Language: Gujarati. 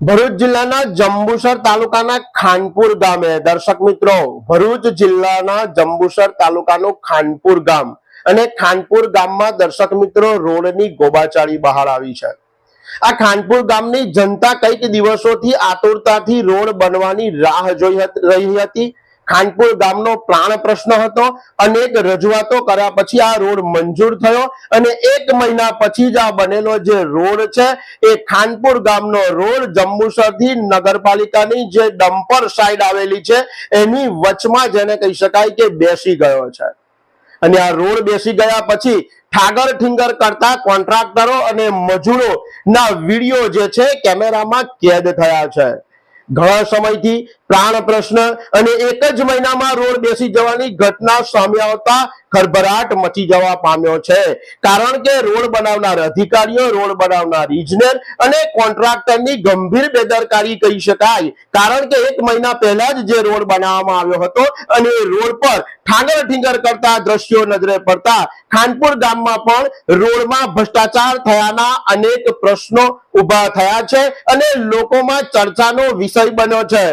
ભરૂચ જિલ્લાના જંબુસર તાલુકાના ખાનપુર ગામે. દર્શક મિત્રો, ભરૂચ જિલ્લાના જંબુસર તાલુકાનું ખાનપુર ગામ અને ખાનપુર ગામમાં દર્શક મિત્રો, રોડની ગોબાચાળી બહાર આવી છે. આ ખાનપુર ગામની જનતા કંઈક દિવસોથી આતુરતાથી રોડ બનવાની રાહ જોઈ રહી હતી. ખાનપુર ગામનો પ્રાણ પ્રશ્ન હતો. અનેક રજૂઆતો કર્યા પછી આ રોડ મંજૂર થયો અને એક મહિના પછી જ આ બનેલો જે રોડ છે એ ખાનપુર ગામનો રોડ જંબુસરથી નગરપાલિકાની જે ડમ્પર સાઈડ આવેલી છે એની વચમાં જેને કહી શકાય કે બેસી ગયો છે. અને આ રોડ બેસી ગયા પછી ઠાગર ઠીંગર કરતા કોન્ટ્રાક્ટરો અને મજૂરો ના વીડિયો જે છે કેમેરામાં કેદ થયા છે. ઘણા સમયથી પ્રાણ પ્રશ્ન અને એક જ મહિનામાં રોડ બેસી જવાની ઘટના સામે આવતા ખળભળાટ મચી જવા પામ્યો છે. કારણ કે રોડ બનાવનાર અધિકારીઓ, રોડ બનાવનાર ઇજનેર અને કોન્ટ્રાક્ટરની ગંભીર બેદરકારી કહી શકાય. કારણ કે એક મહિના પહેલા જ જે રોડ બનાવવામાં આવ્યો હતો અને એ રોડ પર ઠાંગર ઠીંગર કરતા દ્રશ્યો નજરે પડતા ખાનપુર ગામમાં પણ રોડમાં ભ્રષ્ટાચાર થયાના અનેક પ્રશ્નો ઊભા થયા છે અને લોકોમાં ચર્ચાનો વિષય બન્યો છે.